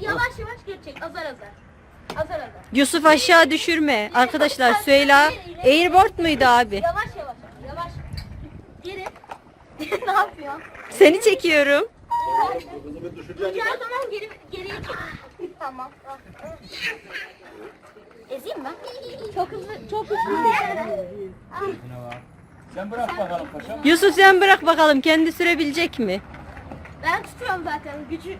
Yavaş yavaş çek. Azar azar. Azar azar. Yusuf aşağı düşürme. Arkadaşlar Süheyla airboard muydu abi? Yavaş yavaş. Yavaş. Geri. ne yapıyorsun? Seni çekiyorum. Tutacağı zaman geri, geriye çek. tamam. Ezeyim mi? Çok hızlı, çok hızlı. Sen bırak bakalım paşam. Yusuf sen bırak bakalım kendi sürebilecek mi? Ben tutuyorum zaten gücü.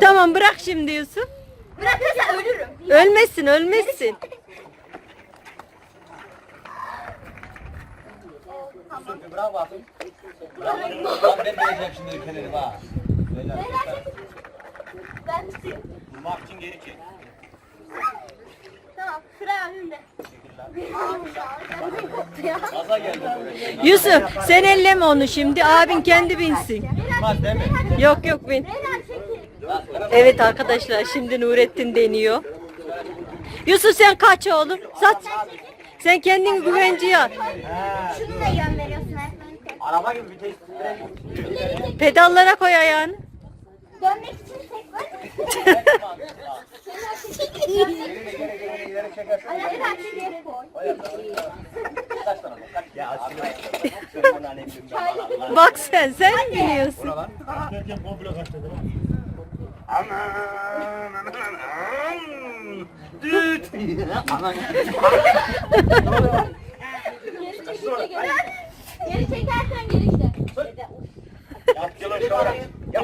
Tamam. Bırak şimdi Yusuf. Bırakırsa ölürüm. Ölmesin ölmesin. Dur bırak bakayım. Ben vermeyeceğim şimdi ülkeleri bak. Beyler çekin. Ben tutayım. Durmak için geri çek. Tamam. Sıra önümde. Yusuf sen elleme onu şimdi abin kendi binsin. Yok yok bin. Evet arkadaşlar şimdi Nurettin deniyor. Yusuf sen kaç oğlum? Sat. Sen kendini güvenceye al. Şunu da yön veriyorsun. Araba gibi vites. Pedallara koy ayağını. Dönmek için bak. Sen sen mi biliyorsun? Düt. Anan. Geri. Geri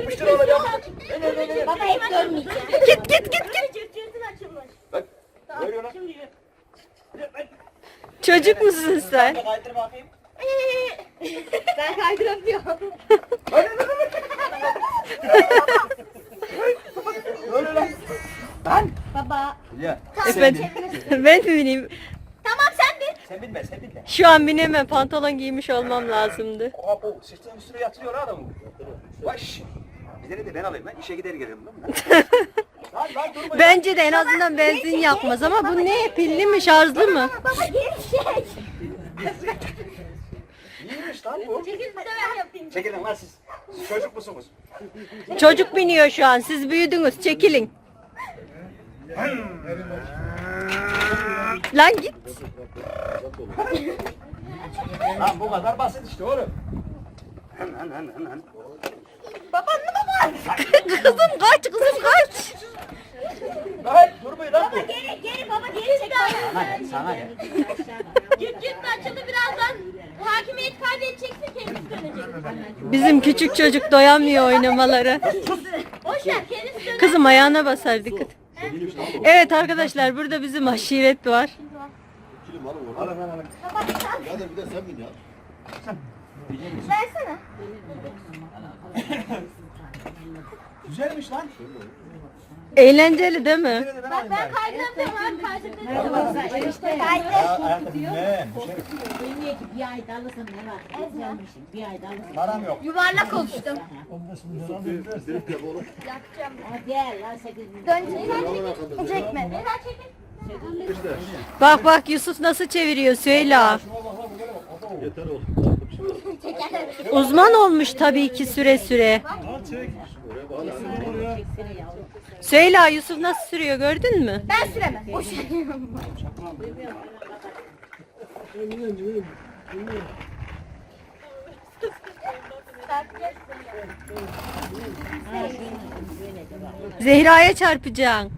Yapıştır onu yapıştır. Ne ne ne ne. Baba hep dönmeyeceğim. Git git git git. Cırt cırtın açılmış. Bak. Görüyor lan. Şimdi yürü. Çocuk musun sen? Kaydır bakayım. ben kaydıramıyorum. Öyle lan. Ben. Baba. Ya. Efendim ben mi bineyim? Tamam sen bir. Sen bilme sen bilme. Şu an binemem pantolon giymiş olmam lazımdı. Oha bu sırtının üstüne yatıyor adam. Baş. Bir tane de ben alayım lan. İşe gider gelirim değil mi? lan lan durma. Bence de en azından benzin yakmaz ama bu ne pilli mi şarjlı mı? Baba geri çek. İyiymiş lan bu. Çekil bir de ben yapayım. Çekilin lan siz. Siz çocuk musunuz? Çocuk biniyor şu an siz büyüdünüz çekilin. Lan git. Lan bu kadar basit işte oğlum. Hen hen hen hen hen. Babanla baba. kızım kaç kızım kaç. Lan durmayın lan bu. Geri geri baba geri çek. Sana gel sana gel. Güt güt açıldı birazdan. Hakimiyet kaybedeceksin kendisi dönecek. Bizim küçük çocuk doyamıyor oynamaları. Boş ver kendisi döner. Kızım ayağına basar dikkat. Evet arkadaşlar burada bizim aşiret var. Alın alın alın. Versene. Güzelmiş lan. Eğlenceli değil mi? Bak ben kaydıramıyorum abi kaydıramıyorum. İşte. Bilmiyor ki bir ayda alırsam ne var? Güzelmişim. Bir ayda alırsam. Param yok. Yuvarlak oluştum. Ama değer lan 8 bin. Dönecek mi? Beyler çekin. Bak bak Yusuf nasıl çeviriyor Süheyla. Çekerler. Uzman olmuş tabii ki süre süre. Süheyla Yusuf nasıl sürüyor gördün mü? Ben süremem. Boş. Zehra'ya çarpacaksın.